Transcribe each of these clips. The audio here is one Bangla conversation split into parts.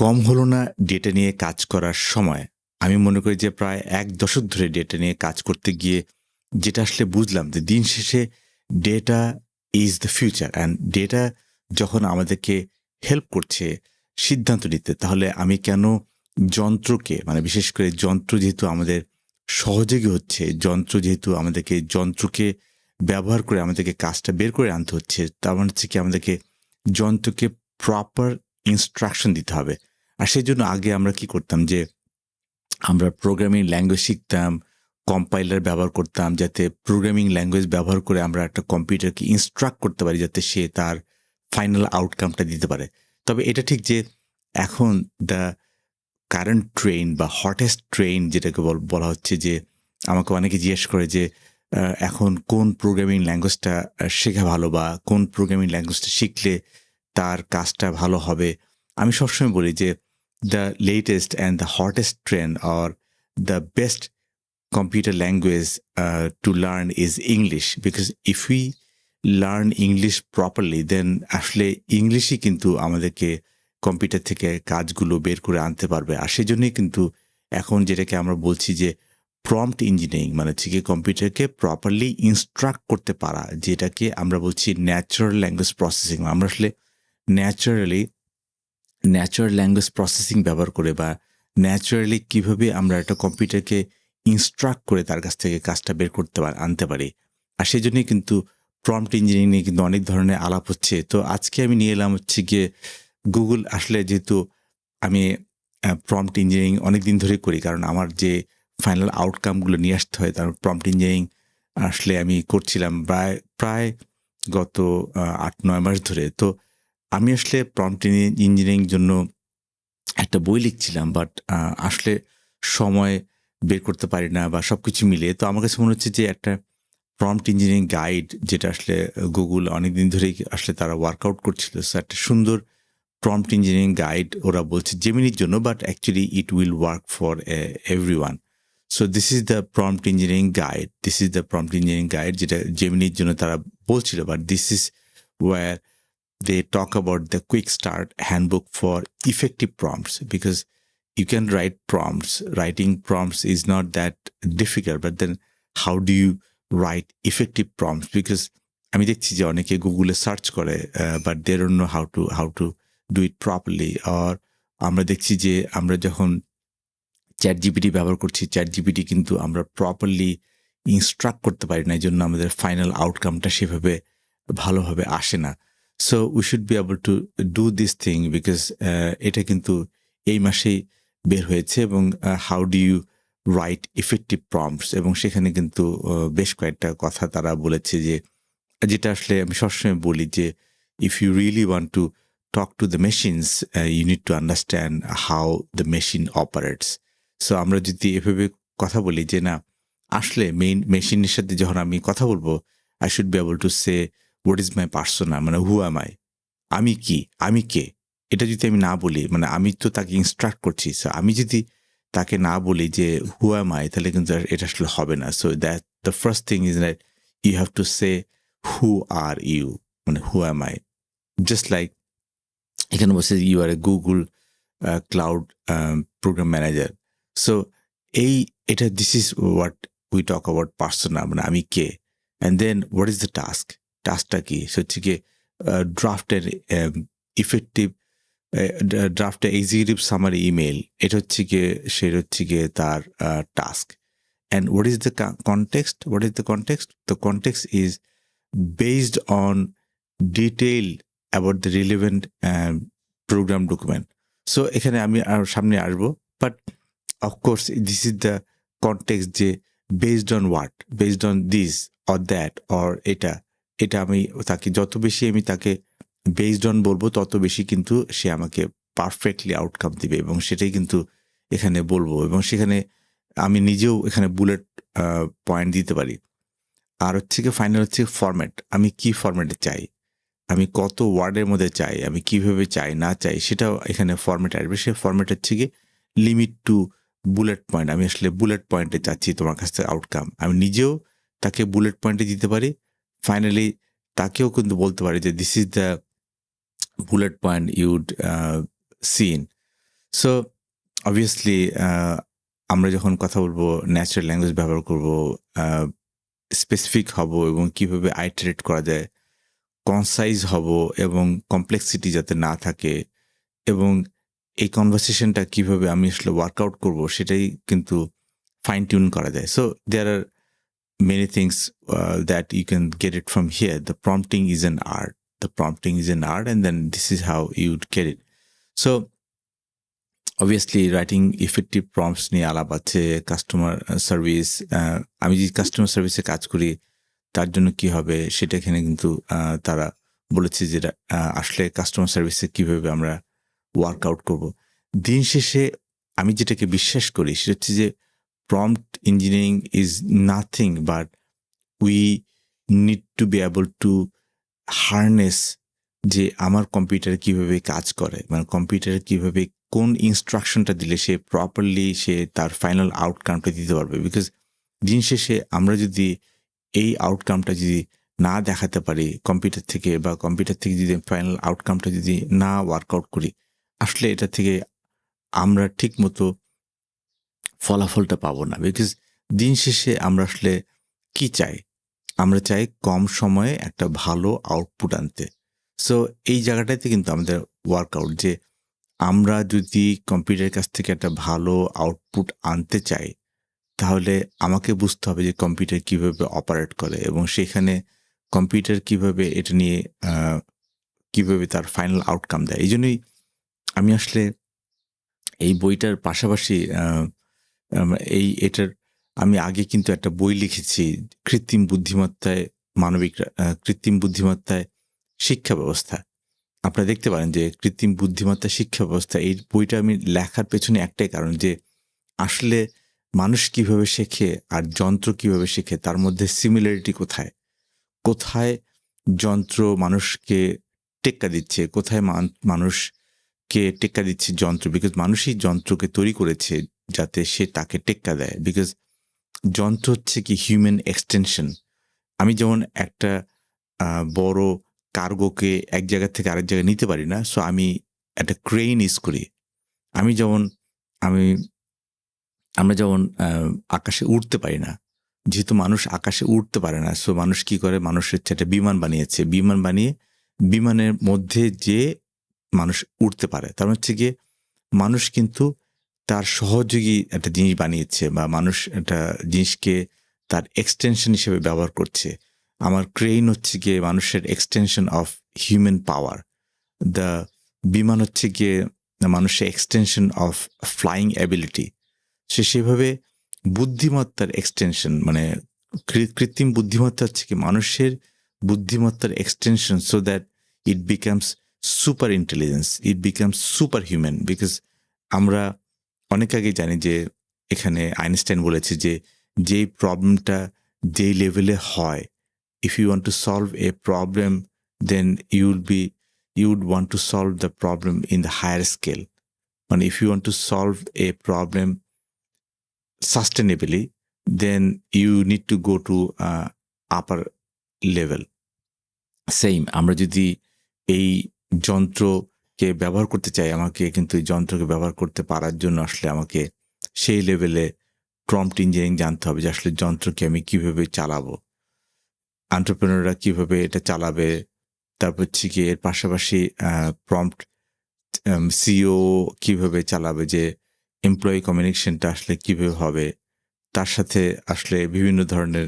কম হলো না ডেটা নিয়ে কাজ করার সময়। আমি মনে করি যে প্রায় এক দশক ধরে ডেটা নিয়ে কাজ করতে গিয়ে যেটা আসলে বুঝলাম যে দিন শেষে data is the future and data যখন আমাদেরকে হেল্প করছে, সিদ্ধান্ত নিতে, তাহলে আমি কেন যন্ত্রকে মানে বিশেষ করে যন্ত্র যেহেতু আমাদের সহযোগী হচ্ছে, যন্ত্র যেহেতু আমাদেরকে, যন্ত্রকে ব্যবহার করে আমাদেরকে কাজটা বের করে আনতে হচ্ছে, তার মানে হচ্ছে কি আমাদেরকে যন্ত্রকে প্রপার ইনস্ট্রাকশন দিতে হবে। আর সেই জন্য আগে আমরা কি করতাম যে আমরা প্রোগ্রামিং ল্যাঙ্গুয়েজ শিখতাম কম্পাইলার ব্যবহার করতাম, যাতে প্রোগ্রামিং ল্যাঙ্গুয়েজ ব্যবহার করে আমরা একটা কম্পিউটারকে ইনস্ট্রাক্ট করতে পারি যাতে সে তার ফাইনাল আউটকামটা দিতে পারে। তবে এটা ঠিক যে এখন দ্য কারেন্ট ট্রেন বা হটেস্ট ট্রেন যেটাকে বল- হচ্ছে যে আমাকে অনেকে জিজ্ঞেস করে যে এখন কোন প্রোগ্রামিং ল্যাঙ্গুয়েজটা শেখা ভালো বা কোন প্রোগ্রামিং ল্যাঙ্গুয়েজটা শিখলে তার কাজটা ভালো হবে? আমি সবসময় বলি যে the latest and the hottest trend or the best computer language uh, to learn is English. Because if we learn English properly then আসলে ইংলিশই কিন্তু আমাদেরকে কম্পিউটার থেকে কাজগুলো বের করে আনতে পারবে। আর সেই জন্যই কিন্তু এখন যেটাকে আমরা বলছি যে প্রম্পট ইঞ্জিনিয়ারিং মানে হচ্ছে কি কম্পিউটারকে প্রপারলি ইনস্ট্রাক্ট করতে পারা যেটাকে আমরা বলছি ন্যাচারাল ল্যাঙ্গুয়েজ প্রসেসিং আমরা আসলে ন্যাচারালি ন্যাচারাল ল্যাঙ্গুয়েজ প্রসেসিং ব্যবহার করে বা ন্যাচারালি কীভাবে আমরা একটা কম্পিউটারকে ইনস্ট্রাক্ট করে তার কাছ থেকে কাজটা বের করতে আনতে পারি। আর সেই জন্যই কিন্তু প্রম্পট ইঞ্জিনিয়ারিং নিয়ে কিন্তু অনেক ধরনের আলাপ হচ্ছে। তো আজকে আমি নিয়ে এলাম হচ্ছে গিয়ে গুগল আসলে যেহেতু আমি প্রম্পট ইঞ্জিনিয়ারিং অনেক দিন ধরে করি, কারণ আমার যে ফাইনাল আউটকামগুলো নিয়ে আসতে হয়, তার প্রম্পট ইঞ্জিনিয়ারিং আসলে আমি করছিলাম প্রায় প্রায় গত আট, নয় মাস ধরে। তো আমি আসলে প্রম্পট ইঞ্জিনিয়ারিং জন্য একটা বই লিখছিলাম বাট আসলে সময় বের করতে পারি না বা সব কিছু মিলে তো আমার কাছে মনে হচ্ছে যে একটা প্রম্পট ইঞ্জিনিয়ারিং গাইড যেটা আসলে গুগল অনেকদিন ধরেই আসলে তারা ওয়ার্কআউট করছিল সো একটা সুন্দর প্রম্পট ইঞ্জিনিয়ারিং গাইড ওরা বলছে জেমিনির জন্য but actually it will work for everyone so this is the prompt engineering guide this is the prompt engineering guide যেটা জেমিনির জন্য তারা বলছিল but this is what they talk about the quick start handbook for effective prompts because you can write prompts writing prompts is not that difficult but then how do you write effective prompts because আমি দেখছি যে অনেকে গুগলে সার্চ করে but they don't know how to how to do it properly আর আমরা দেখছি যে আমরা যখন চ্যাট জিপিটি ব্যবহার করছি চ্যাট জিপিটি কিন্তু আমরা প্রপারলি ইনস্ট্রাক্ট করতে পারি না এই জন্য আমাদের ফাইনাল আউটকামটা সেভাবে ভালোভাবে আসে না so we should be able to do this thing because এটা কিন্তু এই মাসেই বের হয়েছে এবং how do you write effective prompts এবং সেখানে কিন্তু বেশ কয়েকটা কথা তারা বলেছে যে, যেটা আসলে আমি সবসময় বলি যে if you really want to talk to the machines you need to understand how the machine operates so আমরা যদি এভাবে কথা বলি যে, না, আসলে মেইন মেশিনের সাথে যখন আমি কথা বলব I should be able to say what is my persona মানে হু আম আই আমি কি? আমি কে? এটা যদি আমি না বলি মানে আমি তো তাকে ইনস্ট্রাক্ট করছি সো আমি যদি তাকে না বলি যে হু আম আই তাহলে কিন্তু এটা আসলে হবে না। So that the first thing is that you have to say who are you মানে who am I just like এখানে বসে you are a Google cloud program manager so এই, এটা this is what we talk about persona মানে আমি কে? And then what is the task টাস্কটা কি? সে হচ্ছে গিয়ে ড্রাফটের ইফেক্টিভ ড্রাফটের এক্সিকিউটিভ সামারি ইমেল এটা হচ্ছে গিয়ে, সে হচ্ছে গিয়ে তার task and what is the context what is the context the context is based on detail about the relevant program document so এখানে আমি আর সামনে আসব but of course this is the context যে based on what based on this or that or এটা। এটা আমি তাকে, যত বেশি আমি তাকে বেসড অন বলব, তত বেশি কিন্তু সে আমাকে পারফেক্টলি আউটকাম দিবে এবং সেটাই কিন্তু এখানে বলব এবং সেখানে আমি নিজেও এখানে বুলেট পয়েন্ট দিতে পারি। আর হচ্ছে কি ফাইনাল হচ্ছে ফরম্যাট আমি কি ফরম্যাটে চাই? আমি কত ওয়ার্ডের মধ্যে চাই? আমি কীভাবে চাই, না চাই? সেটাও এখানে ফরম্যাট আসবে। সে ফরম্যাট হচ্ছে কি লিমিট টু বুলেট পয়েন্ট আমি আসলে বুলেট পয়েন্টে চাচ্ছি তোমার কাছ থেকে আউটকাম আমি নিজেও তাকে বুলেট পয়েন্টে দিতে পারি ফাইনালি তাকেও কিন্তু বলতে পারি যে this is the bullet point you'd seen so obviously আমরা যখন কথা বলব ন্যাচারাল ল্যাঙ্গুয়েজ ব্যবহার করব স্পেসিফিক হব এবং কীভাবে আইটারেট করা যায় কনসাইজ হব এবং কমপ্লেক্সিটি যাতে না থাকে এবং এই কনভারসেশনটা কীভাবে আমি আসলে ওয়ার্কআউট করব, সেটাই কিন্তু ফাইন টিউন করা যায়। So there are many things uh, that you can get it from here. The prompting is an art. The prompting is an art, and then this is how you would get it. So, obviously, writing effective prompts নিয়ে আলাপ আছে কাস্টমার সার্ভিস আমি যে কাস্টমার সার্ভিসে কাজ করি তার জন্য কি হবে সেটা এখানে কিন্তু তারা বলেছে যে আসলে কাস্টমার সার্ভিসে কীভাবে আমরা ওয়ার্কআউট করব দিন শেষে আমি যেটাকে বিশ্বাস করি সেটা হচ্ছে যে prompt engineering is nothing, but we need to be able to harness যে আমার কম্পিউটার কীভাবে কাজ করে মানে কম্পিউটার কীভাবে কোন ইনস্ট্রাকশনটা দিলে সে প্রপারলি সে তার ফাইনাল আউটকামটা দিতে পারবে? বিকজ দিন শেষে আমরা যদি এই আউটকামটা যদি না দেখাতে পারি কম্পিউটার থেকে বা কম্পিউটার থেকে যদি ফাইনাল আউটকামটা যদি না ওয়ার্কআউট করি, আসলে এটা থেকে আমরা ঠিক মতো ফলাফলটা পাবো না। বিকজ দিন শেষে আমরা আসলে কি চাই? আমরা চাই কম সময়ে একটা ভালো আউটপুট আনতে। সো এই জায়গাটাতে কিন্তু আমাদের ওয়ার্কআউট যে আমরা যদি কম্পিউটারের কাছ থেকে একটা ভালো আউটপুট আনতে চাই, তাহলে আমাকে বুঝতে হবে যে কম্পিউটার কীভাবে অপারেট করে এবং সেখানে কম্পিউটার কীভাবে এটা নিয়ে কীভাবে তার ফাইনাল আউটকাম দেয়। এই জন্যই আমি আসলে এই বইটার পাশাপাশি এই এটার আমি আগে কিন্তু একটা বই লিখেছি, কৃত্রিম বুদ্ধিমত্তায় মানবিক কৃত্রিম বুদ্ধিমত্তায় শিক্ষা ব্যবস্থা। আপনারা দেখতে পারেন যে কৃত্রিম বুদ্ধিমত্তা শিক্ষা ব্যবস্থা, এই বইটা আমি লেখার পেছনে একটাই কারণ যে আসলে মানুষ কীভাবে শেখে আর যন্ত্র কীভাবে শেখে, তার মধ্যে সিমিলারিটি কোথায়? কোথায় যন্ত্র মানুষকে টেক্কা দিচ্ছে? কোথায় মান- মানুষকে টেক্কা দিচ্ছে যন্ত্র? বিকজ মানুষই যন্ত্রকে তৈরি করেছে যাতে সে তাকে টেক্কা দেয়। বিকজ যন্ত্র হচ্ছে কি হিউম্যান এক্সটেনশন আমি যেমন একটা বড় কার্গোকে এক জায়গা থেকে আরেক জায়গায় নিতে পারি না সো আমি একটা ক্রেন ইউজ করি। আমি যেমন, আমি, আমরা যেমন আকাশে উঠতে পারি না, যেহেতু মানুষ আকাশে উঠতে পারে না সো মানুষ কি করে? মানুষ হচ্ছে একটা বিমান বানিয়েছে। বিমান বানিয়ে, বিমানের মধ্যে যে মানুষ উঠতে পারে, তার মানে হচ্ছে গিয়ে মানুষ কিন্তু তার সহযোগী একটা জিনিস বানিয়েছে বা মানুষ একটা জিনিসকে তার এক্সটেনশন হিসেবে ব্যবহার করছে। আমার ক্রেইন হচ্ছে গিয়ে মানুষের extension of human power the বিমান হচ্ছে গিয়ে মানুষের এক্সটেনশন অফ ফ্লাইং অ্যাবিলিটি সে সেভাবে বুদ্ধিমত্তার এক্সটেনশন মানে কৃত্রিম বুদ্ধিমত্তা হচ্ছে কি মানুষের বুদ্ধিমত্তার extension so that it becomes super intelligence it becomes super human because আমরা অনেক আগে জানি যে এখানে আইনস্টাইন বলেছে যে যেই প্রবলেমটা যেই লেভেলে হয় if you want to solve a problem then you be you would want to solve the problem in the higher scale মানে if you want to solve a problem sustainably then you need to go to upper level. Same আমরা যদি এই যন্ত্রকে ব্যবহার করতে চাই আমাকে কিন্তু এই যন্ত্রকে ব্যবহার করতে পারার জন্য আসলে আমাকে সেই লেভেলে প্রম্পট ইঞ্জিনিয়ারিং জানতে হবে যে আসলে যন্ত্রকে আমি কীভাবে চালাবো। এন্টারপ্রেনাররা কীভাবে এটা চালাবে? তারপর হচ্ছে কি এর পাশাপাশি প্রম্পট সিও কীভাবে চালাবে? যে এমপ্লয়ি কমিউনিকেশনটা আসলে কীভাবে হবে? তার সাথে আসলে বিভিন্ন ধরনের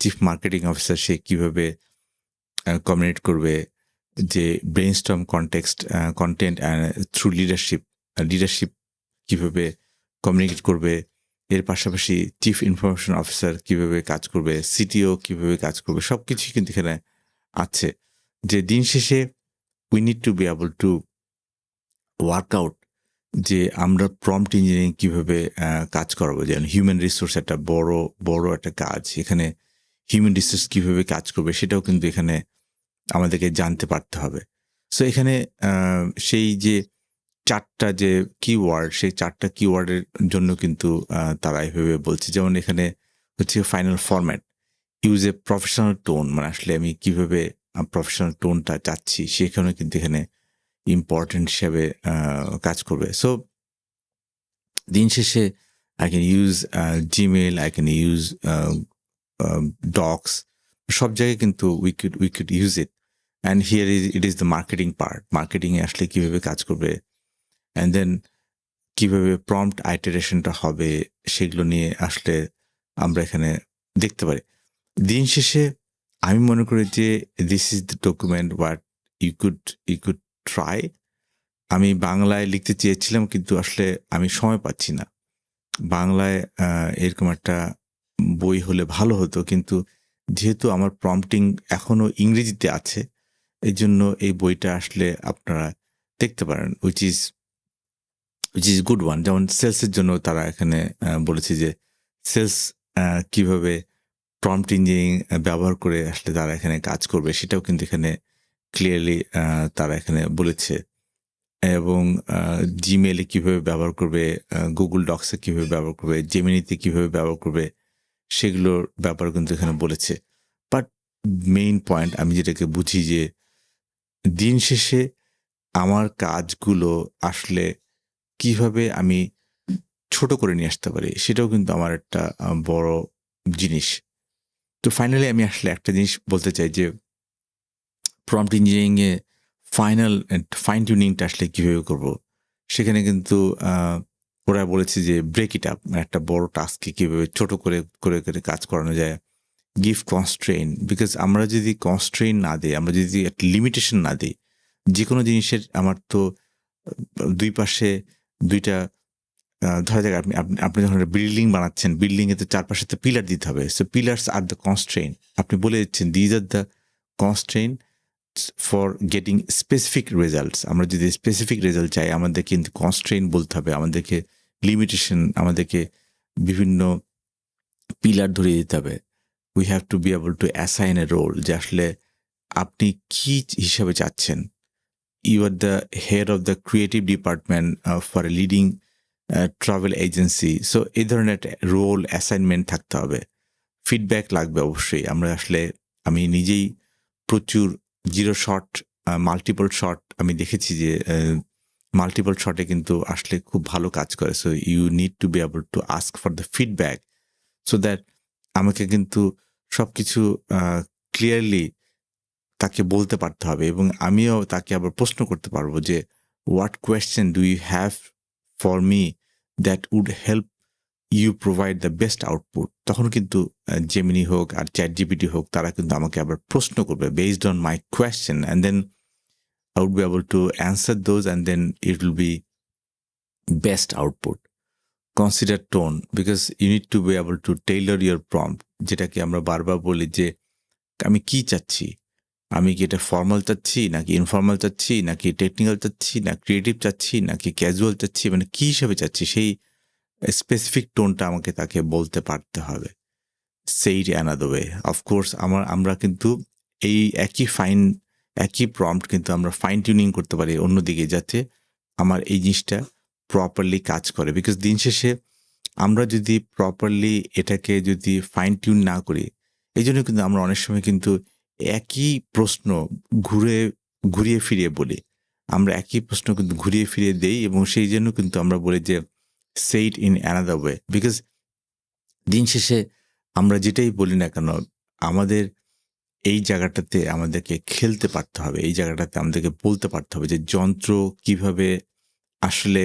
চিফ মার্কেটিং অফিসার সে কীভাবে কমিউনিকেট করবে? যে brainstorm context content through leadership leadership কীভাবে কমিউনিকেট করবে, এর পাশাপাশি চিফ ইনফরমেশন অফিসার কীভাবে কাজ করবে সিটিও কীভাবে কাজ করবে সব কিছুই কিন্তু এখানে আছে। যে দিন শেষে we need to be able to work out যে আমরা প্রম্পট ইঞ্জিনিয়ারিং কীভাবে কাজ করাবো। যেমন হিউম্যান রিসোর্স একটা বড় বড় একটা কাজ, এখানে হিউম্যান রিসোর্স কীভাবে কাজ করবে, সেটাও কিন্তু এখানে আমাদেরকে জানতে পারতে হবে। সো এখানে সেই যে চারটা যে কিওয়ার্ড সেই চারটা কিওয়ার্ডের জন্য কিন্তু তারা এভাবে বলছে। যেমন এখানে হচ্ছে final format use a professional tone মানে আসলে আমি কীভাবে প্রফেশনাল টোনটা চাচ্ছি সেখানে কিন্তু এখানে ইম্পর্টেন্ট হিসাবে কাজ করবে। সো দিন শেষে I can use Gmail I can use docs সব জায়গায় কিন্তু we could we could use it and here is it is the marketing part মার্কেটিংয়ে আসলে কীভাবে কাজ করবে? অ্যান্ড দেন কীভাবে প্রম্পট আইটারেশনটা হবে, সেগুলো নিয়ে আসলে আমরা এখানে দেখতে পারি। দিন শেষে আমি মনে করি যে this is the document what you could you could try আমি বাংলায় লিখতে চেয়েছিলাম, কিন্তু আসলে আমি সময় পাচ্ছি না। বাংলায় এরকম একটা বই হলে ভালো হতো, কিন্তু যেহেতু আমার প্রম্পটিং এখনও ইংরেজিতে আছে এই জন্য এই বইটা আসলে আপনারা দেখতে পারেন which is which is good one যেমন সেলসের জন্য তারা এখানে বলেছে যে সেলস কীভাবে প্রম্পট ইঞ্জিনিয়ারিং ব্যবহার করে আসলে তারা এখানে কাজ করবে সেটাও কিন্তু এখানে ক্লিয়ারলি তারা এখানে বলেছে। এবং জিমেলে কীভাবে ব্যবহার করবে গুগল ডক্সে কীভাবে ব্যবহার করবে জেমিনিতে কীভাবে ব্যবহার করবে, সেগুলোর ব্যাপার কিন্তু এখানে বলেছে। বাট মেইন পয়েন্ট আমি যেটাকে বুঝি যে দিন শেষে আমার কাজগুলো আসলে কীভাবে আমি ছোট করে নিয়ে আসতে পারি, সেটাও কিন্তু আমার একটা বড় জিনিস। তো ফাইনালি আমি আসলে একটা জিনিস বলতে চাই যে প্রম্পট ইঞ্জিনিয়ারিংয়ে ফাইনাল ফাইন টিউনিংটা আসলে কীভাবে করব? সেখানে কিন্তু ওরা বলেছে যে ব্রেক ইট আপ একটা বড় টাস্ককে কীভাবে ছোট করে করে করে কাজ করানো যায়। গিভ কনস্ট্রেইন বিকজ আমরা যদি কনস্ট্রেইন না দিই, আমরা যদি একটা লিমিটেশন না দিই যে কোনো জিনিসের আমার তো দুই পাশে দুইটা ধরা যাক আপনি, আপনি- যখন বিল্ডিং বানাচ্ছেন বিল্ডিংয়ে তো চারপাশে তো পিলার দিতে হবে। So pillars are the constraint আপনি বলে দিচ্ছেন these are the constraint for getting specific results আমরা যদি স্পেসিফিক রেজাল্ট চাই আমাদের কিন্তু কনস্ট্রেন বলতে হবে, আমাদেরকে লিমিটেশন আমাদেরকে বিভিন্ন পিলার ধরিয়ে দিতে হবে। We have to be able to assign a role যে আসলে আপনি কি হিসাবে চাচ্ছেন? You are the head of the creative department for a leading travel agency so এই ধরনের রোল অ্যাসাইনমেন্ট থাকতে হবে। ফিডব্যাক লাগবে অবশ্যই। আমরা আসলে, আমি নিজেই প্রচুর জিরো শট মাল্টিপল শট আমি দেখেছি যে মাল্টিপল শটে কিন্তু আসলে খুব ভালো কাজ করে। So you need to be able to ask for the feedback so that আমাকে কিন্তু সব কিছু ক্লিয়ারলি তাকে বলতে পারতে হবে এবং আমিও তাকে আবার প্রশ্ন করতে পারব যে what question do you have for me that would help you provide the best output তখন কিন্তু জেমিনি হোক আর চ্যাট জিপিটি হোক, তারা কিন্তু আমাকে আবার প্রশ্ন করবে based on my question and then I would be able to answer those and then it will be best output consider tone because you need to be able to tailor your prompt যেটাকে আমরা বারবার বলি যে, আমি কি চাচ্ছি? আমি কি এটা ফর্মাল চাচ্ছি, নাকি ইনফর্মাল চাচ্ছি, নাকি টেকনিক্যাল চাচ্ছি, না ক্রিয়েটিভ চাচ্ছি, নাকি ক্যাজুয়াল চাচ্ছি? মানে কী হিসাবে চাচ্ছি? সেই স্পেসিফিক টোনটা আমাকে তাকে বলতে পারতে হবে। সেই অ্যানাদা ওয়ে অফকোর্স আমার, আমরা কিন্তু এই একই ফাইন একই প্রম্পট কিন্তু আমরা ফাইন টিউনিং করতে পারি অন্যদিকে, যাতে আমার এই জিনিসটা প্রপারলি কাজ করে। বিকজ দিন শেষে আমরা যদি প্রপারলি এটাকে যদি ফাইন টিউন না করি এই জন্য কিন্তু আমরা অনেক সময় কিন্তু একই প্রশ্ন ঘুরে, ঘুরিয়ে ফিরিয়ে বলি। আমরা একই প্রশ্ন কিন্তু ঘুরিয়ে ফিরিয়ে দেই এবং সেই জন্য কিন্তু আমরা বলি যে সেইট ইন অ্যানাদার ওয়ে বিকজ দিন শেষে আমরা যেটাই বলি না কেন, আমাদের এই জায়গাটাতে আমাদেরকে খেলতে পারতে হবে। এই জায়গাটাতে আমাদেরকে বলতে পারতে হবে যে, যন্ত্র কীভাবে আসলে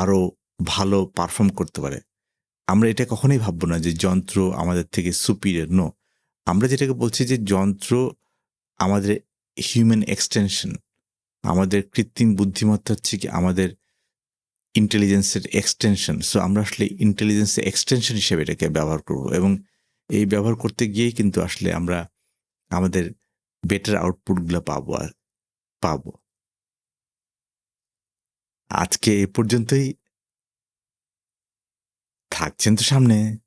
আরও ভালো পারফর্ম করতে পারে। আমরা এটা কখনোই ভাববো না যে যন্ত্র আমাদের থেকে সুপিরিয়র নো আমরা যেটাকে বলছি যে যন্ত্র আমাদের হিউম্যান এক্সটেনশন আমাদের কৃত্রিম বুদ্ধিমত্তা হচ্ছে কি আমাদের ইন্টেলিজেন্সের এক্সটেনশন সো আমরা আসলে ইন্টেলিজেন্সের এক্সটেনশন হিসেবে এটাকে ব্যবহার করব এবং এই ব্যবহার করতে গিয়েই কিন্তু আসলে আমরা আমাদের বেটার আউটপুটগুলো পাবো আর পাবো। আজকে এ পর্যন্তই। থাকছেন তো সামনে।